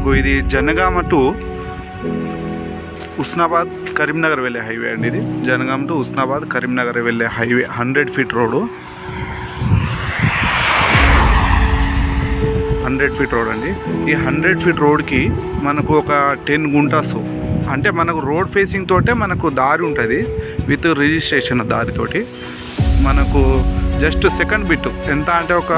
మనకు ఇది జనగామ టు ఉస్నాబాద్ కరీంనగర్ వెళ్ళే హైవే అండి ఇది. జనగామ టు ఉస్నాబాద్ కరీంనగర్ వెళ్ళే highway hundred feet road hundred feet road అండి. ఈ హండ్రెడ్ ఫీట్ రోడ్కి మనకు ఒక టెన్ గుంటాస్. అంటే మనకు రోడ్ ఫేసింగ్ తోటే మనకు దారి ఉంటుంది. విత్ రిజిస్ట్రేషన్ దారితోటి. మనకు జస్ట్ సెకండ్ బిట్ ఎంత అంటే ఒక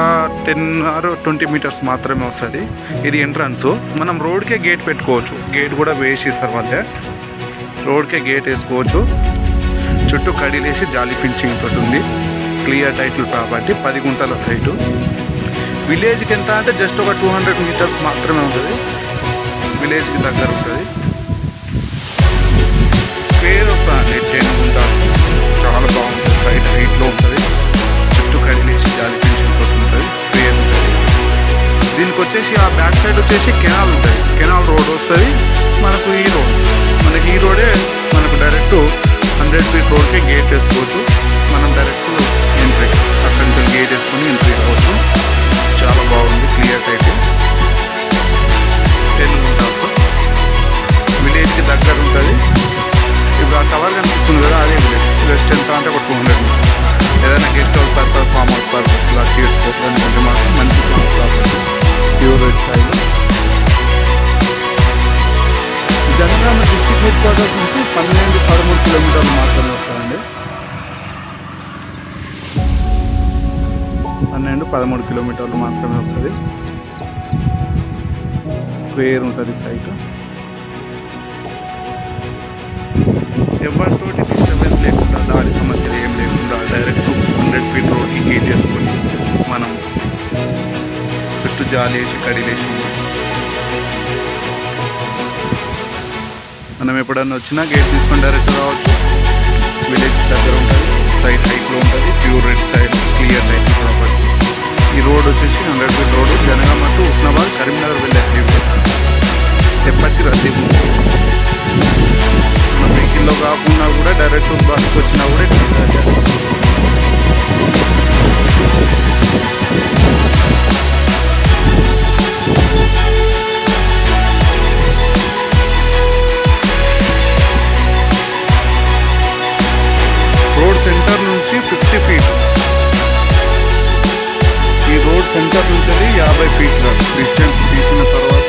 టెన్ ఆర్ ట్వంటీ మీటర్స్ మాత్రమే వస్తుంది. ఇది ఎంట్రన్స్ మనం రోడ్కే గేట్ పెట్టుకోవచ్చు. గేట్ కూడా వేసి ఇస్తారు వాళ్ళే రోడ్కే గేట్ వేసుకోవచ్చు. చుట్టూ కడిలేసి జాలీ ఫిన్చింగ్ తోటి ఉంది. క్లియర్ టైటిల్ ప్రాపర్టీ పది గుంటల సైటు విలేజ్కి ఎంత అంటే జస్ట్ ఒక టూ హండ్రెడ్ మీటర్స్ మాత్రమే ఉంటుంది. విలేజ్కి దగ్గర ఉంటుంది వచ్చేసి ఆ బ్యాక్ సైడ్ వచ్చేసి కెనాల్ ఉంటుంది కెనాల్ రోడ్ వస్తుంది. మనకు ఈ రోడ్. మనకి ఈ రోడే మనకు డైరెక్ట్ హండ్రెడ్ ఫీట్ రోడ్కి గేట్ వేసుకోవచ్చు. మనం డైరెక్ట్ పదమూడు కిలోమీటర్లు మాత్రమే వస్తుంది. స్క్వేర్ ఉంటుంది సైట్. ఎవరితోటి డిస్టర్బెన్స్ లేకుండా దారి సమస్యలు ఏం లేకుండా డైరెక్ట్ హండ్రెడ్ ఫీట్ రోడ్కి గేట్ చేసుకొని మనం చుట్టూ జాలేసి కడిలేసి మనం ఎప్పుడన్నా వచ్చినా గేట్ తీసుకొని డైరెక్ట్ రావచ్చు. రోడ్ వచ్చేసి hundred feet road Jangaon to Usnabad Karimnagar వెళ్ళే హైవే. ఎప్పటికీ రద్దీ ఉంటుంది మన వెహికల్లో కాకుండా కూడా డైరెక్ట్ బస్కి వచ్చినా కూడా ఎంత ఉంటుంది. యాభై ఫీట్లు డిస్టెన్స్ తీసిన తర్వాత